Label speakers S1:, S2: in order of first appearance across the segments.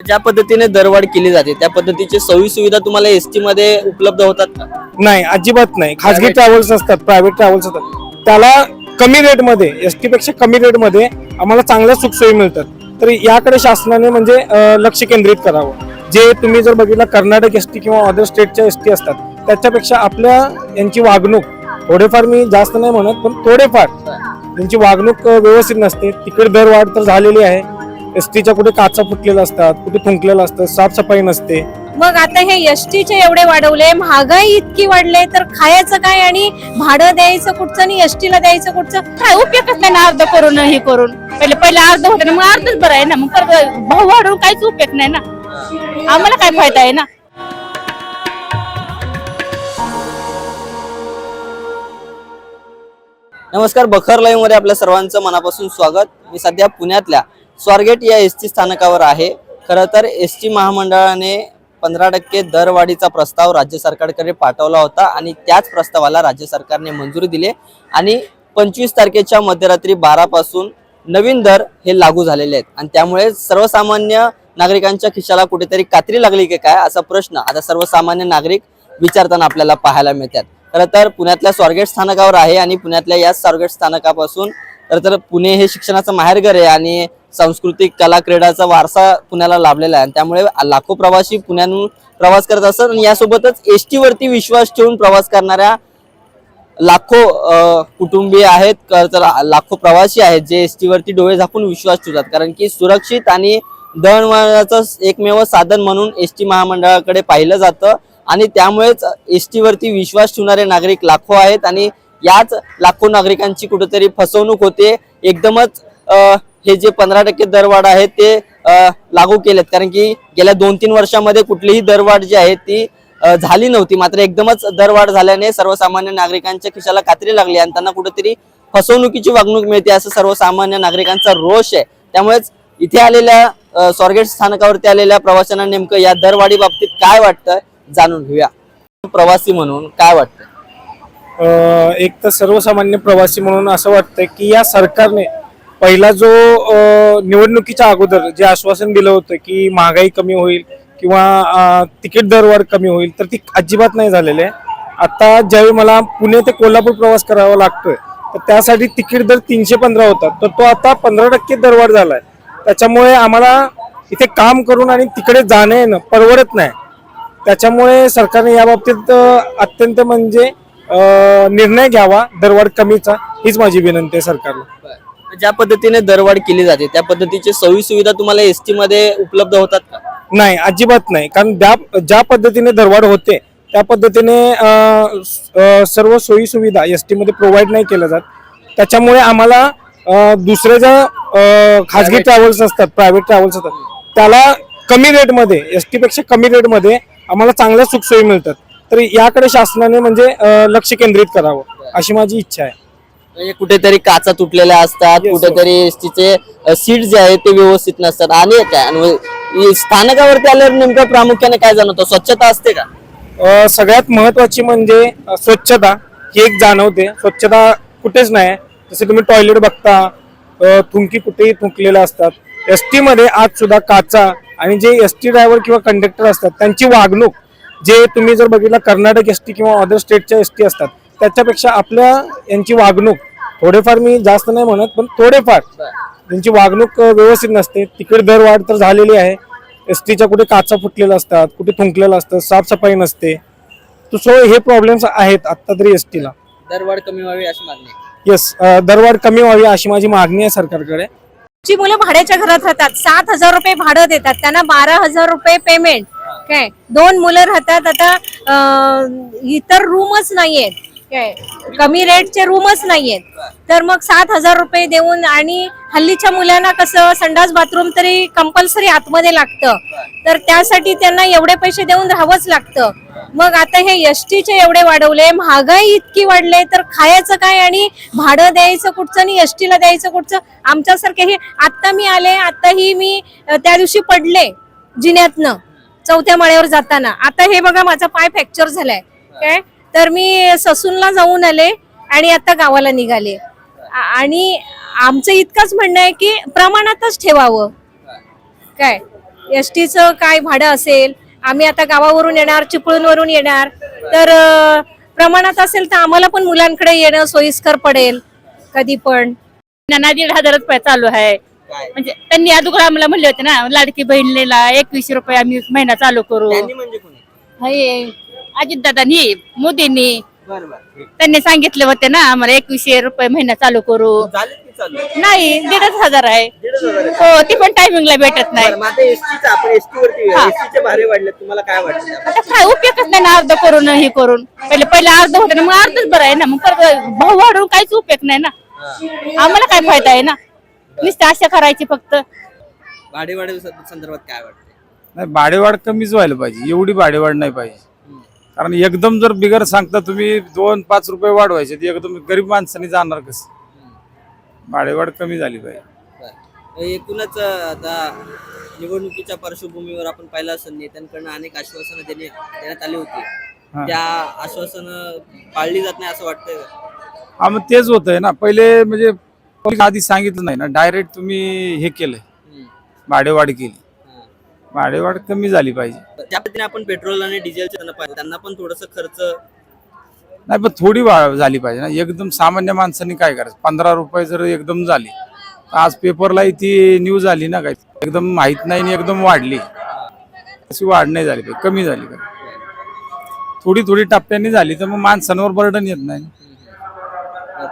S1: ज्या पद्धतीने दरवाढ केली जाते त्या पद्धतीची सोयी सुविधा तुम्हाला एसटी मध्ये उपलब्ध होतात का?
S2: नाही अजिबात नाही. खाजगी. ट्रॅव्हल्स असतात प्रायव्हेट ट्रॅव्हल्स असतात. त्याला कमी रेटमध्ये एस टी पेक्षा कमी रेटमध्ये आम्हाला चांगल्या सुखसोयी मिळतात. तर याकडे शासनाने म्हणजे अं, लक्ष केंद्रित करावं. जे तुम्ही जर बघितलं कर्नाटक एस टी किंवा अदर स्टेटच्या एस टी असतात त्याच्यापेक्षा आपल्या यांची वागणूक थोडेफार मी जास्त नाही म्हणत पण थोडेफार. त्यांची वागणूक अं, व्यवस्थित नसते. तिकडे दरवाढ तर झालेली आहे. एस टीच्या कुठे काचा फुटलेल्या असतात कुठे थुंकलेलं असतं साफसफाई नसते.
S3: मग आता हे एसटीचे एवढे वाढवले महागाई इतकी वाढले तर खायचं काय आणि भाडं द्यायचं कुठचं आणि एसटीला द्यायचं कुठचं?
S4: काय उपयोगच नाही ना अर्ध करून हे करून? पहिले पहिले अर्ध होतं ना मग अर्धच बरं आहे ना मग परत भाव वाढवून काहीच उपयोग नाही ना. आम्हाला काय फायदा आहे ना?
S1: नमस्कार बखर लाईव्हमध्ये आपल्या सर्वांचं मनापासून स्वागत. मी सध्या पुण्यातल्या स्वारगेट या एस टी स्थानकावर आहे. खरं तर एस टी महामंडळाने पंधरा टक्के दरवाढीचा प्रस्ताव राज्य सरकारकडे पाठवला होता आणि त्याच प्रस्तावाला राज्य सरकारने मंजुरी दिली आणि पंचवीस तारखेच्या मध्यरात्री बारापासून नवीन दर हे लागू झालेले आहेत. आणि त्यामुळे सर्वसामान्य नागरिकांच्या खिशाला कुठेतरी कात्री लागली की काय असा प्रश्न आता सर्वसामान्य नागरिक विचारताना आपल्याला पाहायला मिळतात. खरं तर पुण्यातल्या स्वारगेट स्थानकावर आहे आणि पुण्यातल्या याच स्वारगेट स्थानकापासून खरं तर पुणे हे शिक्षणाचं माहेरघर आहे आणि सांस्कृतिक कला क्रीडाचा वारसा पुण्याला लाभलेला आहे. आणि त्यामुळे लाखो प्रवासी पुण्याहून प्रवास करत असतात आणि यासोबतच एस टीवरती विश्वास ठेवून प्रवास करणाऱ्या लाखो कुटुंबीय आहेत. तर लाखो प्रवासी आहेत जे एस टीवरती डोळे झाकून विश्वास ठेवतात. कारण की सुरक्षित आणि दळणवळणाचं एकमेव साधन म्हणून एस टी महामंडळाकडे पाहिलं जातं. आणि त्यामुळेच एस टीवरती विश्वास ठेवणारे नागरिक लाखो आहेत. आणि याच लाखो नागरिकांची कुठेतरी फसवणूक होते. एकदमच हे जे पंधरा टक्के दरवाढ आहे ते लागू केलेत. कारण की गेल्या दोन तीन वर्षामध्ये कुठलीही दरवाढ जी आहे ती झाली नव्हती. मात्र एकदमच दरवाढ झाल्याने सर्वसामान्य नागरिकांच्या खिशाला कात्री लागली आणि त्यांना कुठेतरी फसवणुकीची वागणूक मिळते असं सर्वसामान्य नागरिकांचा रोष आहे. त्यामुळेच इथे आलेल्या स्वर्गेट स्वारगेट स्थानकावरती आलेल्या प्रवाशांना नेमकं या दरवाढी बाबतीत काय वाटतं जाणून घेऊया. प्रवासी म्हणून काय वाटतं
S2: एक तर सर्वसामान्य प्रवासी म्हणून असं वाटतं की या सरकारने पहिला जो निवडणुकीच्या अगोदर जे आश्वासन दिलं होतं की महागाई कमी होईल किंवा तिकीट दरवाढ कमी होईल तर ती अजिबात नाही झालेली आहे. आता ज्यावेळी मला पुणे ते कोल्हापूर प्रवास करावा लागतोय तर त्यासाठी तिकीट दर तीनशे पंधरा होता तर तो आता पंधरा टक्के दरवाढ झालाय. त्याच्यामुळे आम्हाला इथे काम करून आणि तिकडे जाणं येणं परवडत नाही. त्याच्यामुळे सरकारने या बाबतीत अत्यंत म्हणजे निर्णय घ्यावा दरवाढ कमीचा हीच माझी विनंती आहे सरकारला.
S1: ज्या पद्धतीने दरवाढ केली जाते त्या पद्धतीची सोयी सुविधा तुम्हाला एसटी मध्ये उपलब्ध होतात का?
S2: नाही अजिबात नाही. कारण ज्या ज्या पद्धतीने दरवाढ होते त्या पद्धतीने अ, स- अ, सर्व सोयी सुविधा एसमध्ये प्रोव्हाइड नाही केल्या जात. त्याच्यामुळे आम्हाला अ, दुसऱ्या ज्या अ, खाजगी. ट्रॅव्हल्स असतात प्रायव्हेट ट्रॅव्हल्स असतात त्याला कमी रेटमध्ये एसपेक्षा कमी रेटमध्ये आम्हाला चांगल्या सुखसोयी मिळतात. तर याकडे शासनाने म्हणजे अ, लक्ष केंद्रित करावं अशी माझी इच्छा आहे.
S1: म्हणजे कुठेतरी काचा तुटलेल्या असतात
S2: Yes,
S1: कुठेतरी एसटीचे सीट जे आहेत ते व्यवस्थित नसतात. आणि काय? आणि इ- स्थानकावरती आल्यावर नेमकं प्रामुख्याने काय जाणवतं? स्वच्छता असते का?
S2: अ, सगळ्यात महत्वाची म्हणजे अ, स्वच्छता ही एक जाणवते. स्वच्छता कुठेच नाही. जसे तुम्ही टॉयलेट बघता अ, थुंकी कुठेही थुंकलेल्या असतात. एस टी मध्ये आज सुद्धा काचा आणि जे एस टी ड्रायव्हर किंवा कंडक्टर असतात त्यांची वागणूक जे तुम्ही जर बघितलं कर्नाटक एस टी किंवा अदर स्टेटच्या एस टी असतात त्याच्यापेक्षा आपल्या यांची वागणूक थोडेफार मी जास्त नाही म्हणत पण थोडेफार. त्यांची वागणूक व्यवस्थित नसते. तिकडे दरवाढ तर झालेली आहे. एस टीच्या कुठे काचा फुटलेल्या असतात कुठे थुंकलेलं असतं साफसफाई नसते. तो सो हे प्रॉब्लेम्स आहेत आत्ता तरी एस टीला
S1: दरवाढ कमी व्हावी अशी मागणी.
S2: येस दरवाढ कमी व्हावी अशी माझी मागणी आहे सरकारकडे.
S3: जी मुलं भाड्याच्या घरात राहतात सात हजार रुपये भाडं देतात त्यांना बारा हजार रुपये पेमेंट काय? दोन मुलं राहतात आता इतर रूमच नाहीयेत. काय कमी रेटचे रूमच नाहीयेत. तर मग सात हजार रुपये देऊन आणि हल्लीच्या मुलांना कसं संडास बाथरूम तरी कंपल्सरी आतमध्ये लागतं. तर त्यासाठी त्यांना एवढे पैसे देऊन राहावंच लागतं. मग आता हे एसटीचे एवढे वाढवले महागाई इतकी वाढले तर खायचं काय आणि भाडं द्यायचं कुठचं आणि एसटीला द्यायचं कुठचं? आमच्यासारखे हे आत्ता मी आले आताही मी त्या दिवशी पडले जिन्यातनं चौथ्या माळ्यावर जाताना. आता हे बघा माझा पाय फ्रॅक्चर झालाय. काय? तर मी ससूनला जाऊन आले आणि आता गावाला निघाले. आणि आमचं इतकंच म्हणणं आहे की प्रमाणातच ठेवावं. काय?
S2: एस टीचं काय भाडं असेल? आम्ही आता गावावरून येणार चिपळूणवरून येणार. तर प्रमाणात असेल तर आम्हाला पण मुलांकडे येणं सोयीस्कर पडेल. कधी पण.
S4: त्यांना दीड हजार रुपये चालू आहे. म्हणजे त्यांनी अगोदर आम्हाला म्हणले होते ना लाडकी बहिणीला एकवीसशे रुपये आम्ही महिना चालू करू.
S1: त्यांनी म्हणजे कोणी?
S4: हे अजितदादांनी मोदींनी
S1: बरं बरं.
S4: त्यांनी सांगितले होते ना आम्हाला एकवीसशे रुपये महिना चालू करू.
S1: झाले की चालू?
S4: नाही दीडच हजार आहे.
S1: दीडच हजार आहे.
S4: हो ती पण टायमिंगला भेटत नाही.
S1: बरं, मग आता एसटीचं आपण एसटी वरती
S4: हा.
S1: एसटीचे भाडे वाढले तुम्हाला काय वाटतं?
S4: आता काय उपयोगच नाही ना अर्ध करून हे करून. पहिले पहिले अर्ध होतं ना मग अर्धच बरं आहे ना. मग परत भाव वाढवून काहीच उपयोग नाही ना. आम्हाला काय फायदा आहे ना? नुसतं आशा करायची फक्त.
S1: भाडे वाढ संदर्भात काय वाटतं?
S5: नाही भाडेवाढ कमीच व्हायला पाहिजे. एवढी भाडेवाढ नाही पाहिजे. कारण एकदम जर बिगर सांगता तुम्ही दोन पाच रुपये वाढवायचे ते एकदम गरीब माणसाने जाणार कसं भाडेवाढ कमी झाली पाहिजे.
S1: एकूणच आता निवडणुकीच्या पार्श्वभूमीवर आपण पाहिलं असेल नेत्यांकडनं अनेक आश्वासनं देणे देण्यात आली होती. त्या आश्वासनं पाळली जात नाही असं वाटतंय?
S5: हा मग तेच होतंय ना पहिले म्हणजे आधी सांगितलं नाही ना डायरेक्ट तुम्ही हे केलंय. भाडेवाढ केली. भाडेवाढ कमी झाली पाहिजे.
S1: त्या पद्धतीने आपण पेट्रोल आणि डिझेलचे त्यांना पाहिलं. त्यांना पण थोडस खर्च
S5: नाही पण थोडी वाढ झाली पाहिजे ना. एकदम सामान्य माणसांनी काय करायचं? पंधरा रुपये जर एकदम झाली तर आज पेपरलाही ती न्यूज आली ना काय एकदम माहीत नाही आणि एकदम वाढली. अशी वाढ नाही झाली पाहिजे कमी झाली पाहिजे. थोडी थोडी टप्प्यांनी झाली तर मग माणसांवर बर्डन येत नाही.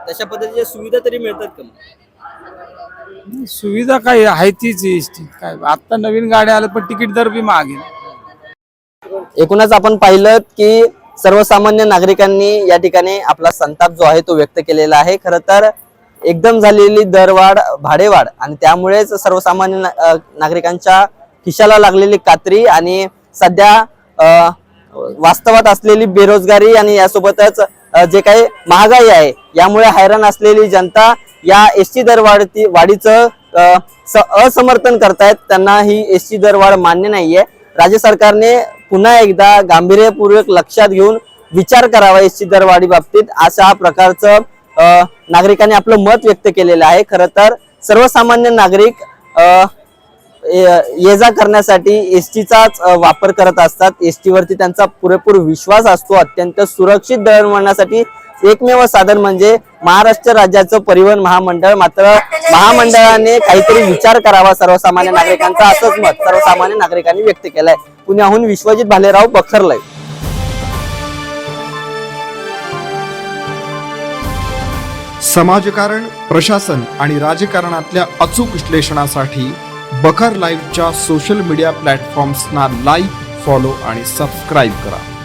S1: तशा पद्धतीच्या सुविधा तरी मिळतात का मग?
S5: सुविधा काय आहे तीच एसटी. काय आता नवीन गाड्या आल्या पण तिकीट दर बी मागे
S1: एकूणच आपण पाहिलं की सर्वसामान्य नागरिकांनी या ठिकाणी आपला संताप जो आहे तो व्यक्त केलेला आहे. खर तर एकदम झालेली दरवाढ भाडेवाढ आणि त्यामुळेच सर्वसामान्य नागरिकांच्या खिशाला लागलेली कात्री आणि सध्या वास्तवात असलेली बेरोजगारी आणि यासोबतच जे काही महागाई आहे यामुळे हैराण असलेली जनता या एस टी दरवाढी वाढीचं स- असमर्थन करतायत. त्यांना ही एस टी दरवाढ मान्य नाहीये. राज्य सरकारने पुन्हा एकदा गांभीर्यपूर्वक लक्षात घेऊन विचार करावा एस टी दरवाढी बाबतीत. अशा प्रकारचं नागरिकांनी आपलं मत व्यक्त केलेलं आहे. खरं तर सर्वसामान्य नागरिक ये जा करण्यासाठी एस टीचाच वापर करत असतात. एस टीवरती त्यांचा पुरेपूर विश्वास असतो. अत्यंत सुरक्षित दळणवळणासाठी एकमेव साधन म्हणजे महाराष्ट्र राज्याचं परिवहन महामंडळ. मात्र महामंडळाने काहीतरी विचार करावा सर्वसामान्य नागरिकांचा असंच मत सर्वसामान्य नागरिकांनी व्यक्त केलंय. पुण्याहून विश्वजित भालेराव बखरलय.
S6: समाजकारण प्रशासन आणि राजकारणातल्या अचूक विश्लेषणासाठी बखर लाईव्हच्या सोशल मीडिया प्लॅटफॉर्म्सना लाईक फॉलो आणि सबस्क्राईब करा.